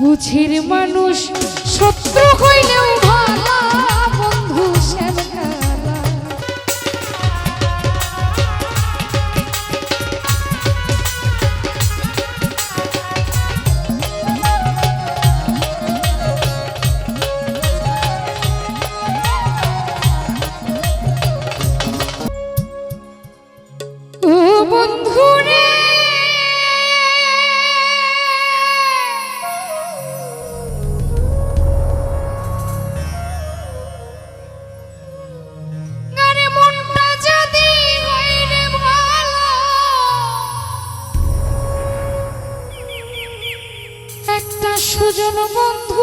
বুঝির মানুষ শত্রু হইলেও ভালা। বন্ধু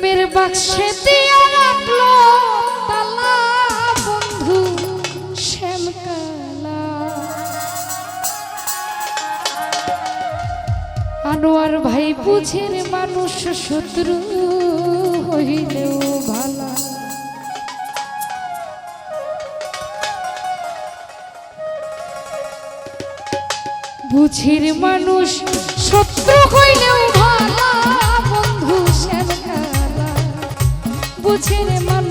প্রেমের বাক্সে বন্ধু আনোয়ার ভাই বুঝের মানুষ শত্রু হইলেও ভালা। বুঝির মানুষ শত্রু হইলেও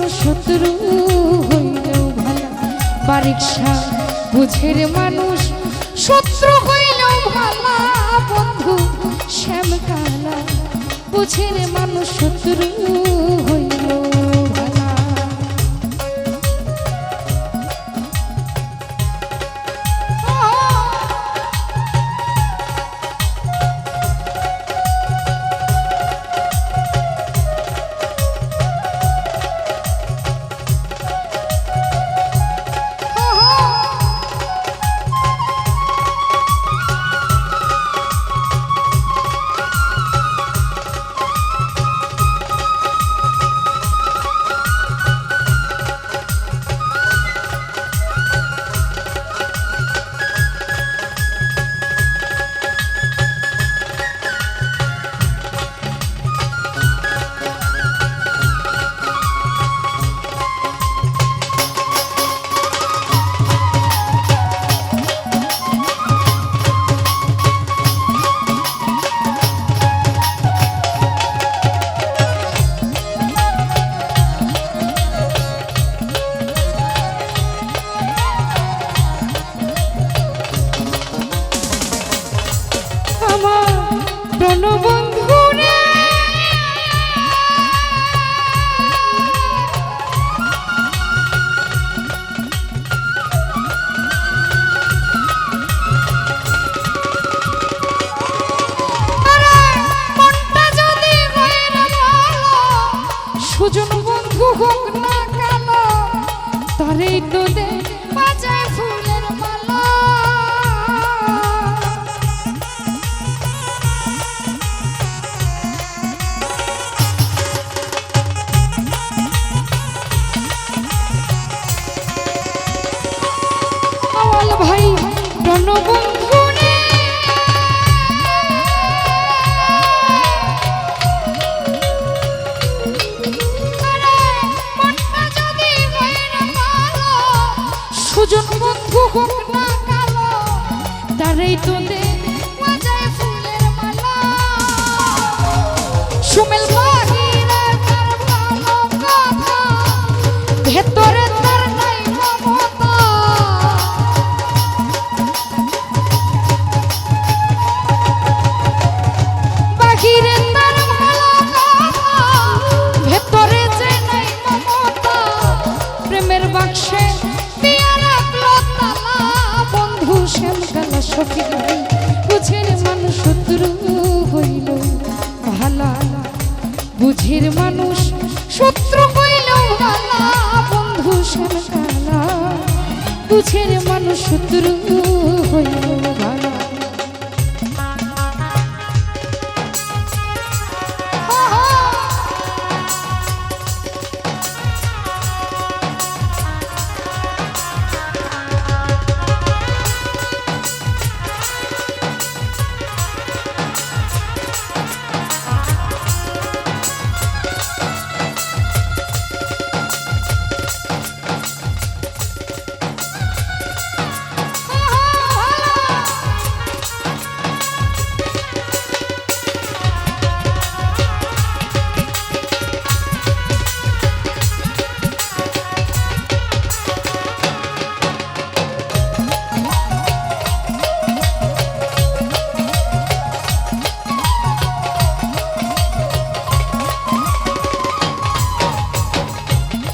শত্রু হইলেও ভালা। বারিকশা, বুঝের মানুষ, শত্রু হইলেও ভালা। বন্ধু, শ্যামকালা, বুঝের মানুষ, শত্রু হইলেও সঠিক বুঝের মানুষ শত্রু হইল। ভালা, বুঝের মানুষ শত্রু হইল, ভালা, বন্ধু বুঝের মানুষ শত্রু হইল, ভালা।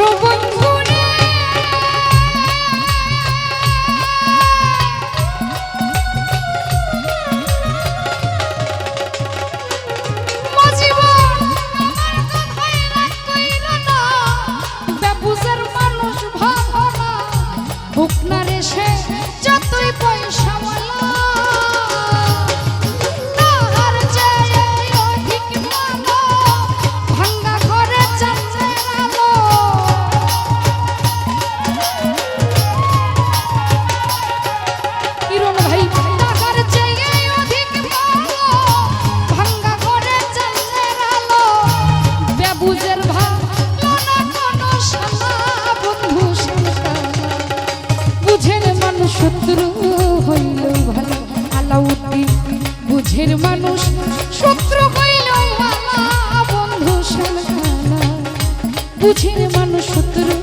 Move on. শত্রু হইল ভালো। আলাউদ্দিন বুঝের মানুষ শত্রু হইল বন্ধু সালা বুঝের মানুষ শত্রু